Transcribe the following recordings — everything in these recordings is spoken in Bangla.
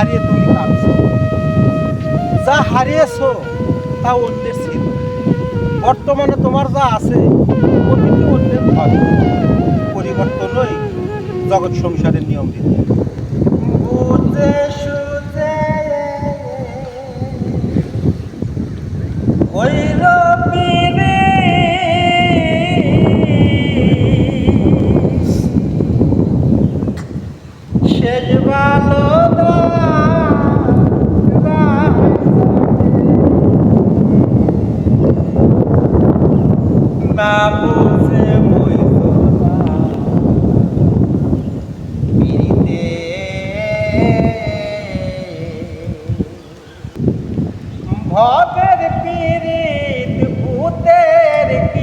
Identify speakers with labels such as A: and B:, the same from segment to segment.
A: হারিয়ে তুমি কাঁদছ। যা হারিয়েছ, তা অন্যের ছিল। বর্তমানে তোমার যা আছে, প্রতিটি অন্যের ভয় পরিবর্তনই জগৎ সংসারের নিয়ম নীতি শেষ না বুঝে ভবের পিরিত ভূতের কীর্ত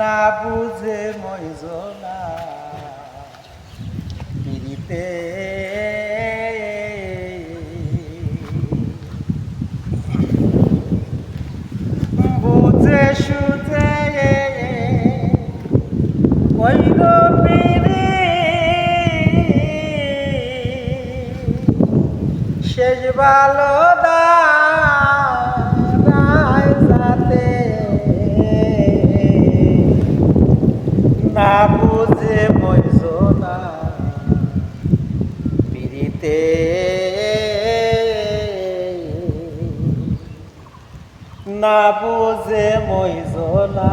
A: না বুঝে ময়জনা পিড়িতে বুঝে সুঝে কইল পিড়ি। শেষ ভালো দায় না বুঝে ময়জনা পিড়িতে না বুঝে ময়জনা